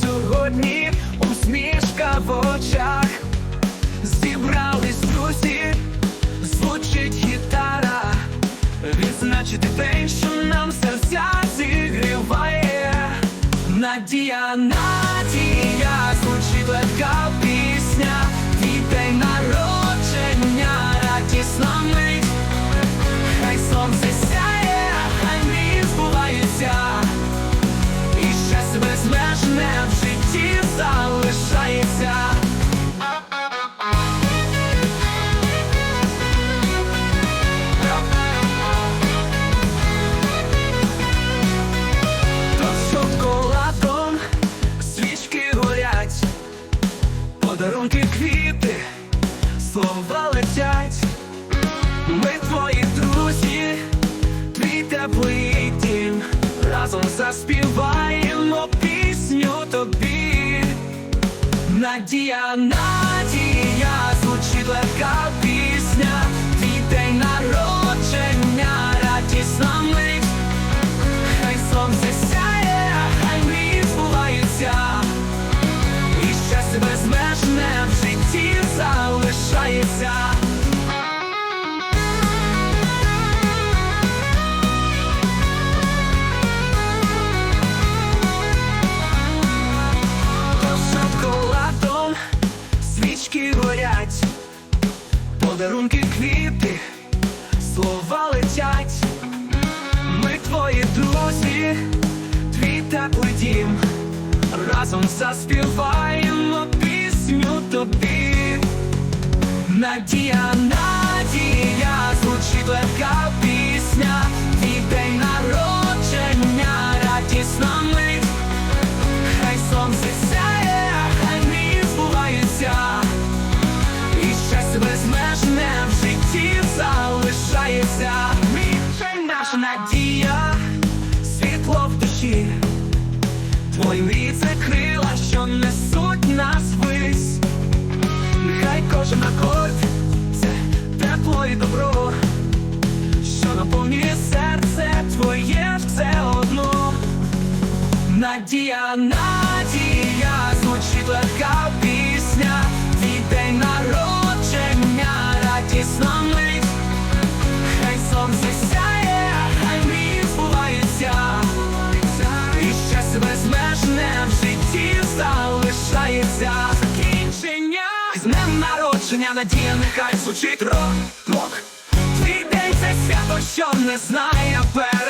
сьогодні усмішка в очах. Зібрались друзі, звучить гітара, відзначити те, що нам серця зігріває. Надія, надія, безмежне в житті залишається. То шоколадом свічки горять, подарунки квіти, слова летять. Ми твої друзі, твій теплий дім, разом заспіваємо Надія, надія, звучить легка подарунки квіти, слова летять. Ми твої друзі, твій теплий дім, разом заспіваємо пісню тобі. Надія, надія, звучить легка пісня, надія, світло в душі, твої мрії це крила, що несуть нас вись. Нехай кожен акорд це тепло і добро, що наповнює серце твоє все одно. Надія, надія, звучить легка залишається закінчення. З днем народження, надія, нехай звучить рок, рок. Твій день це свято, що не знає перешкод.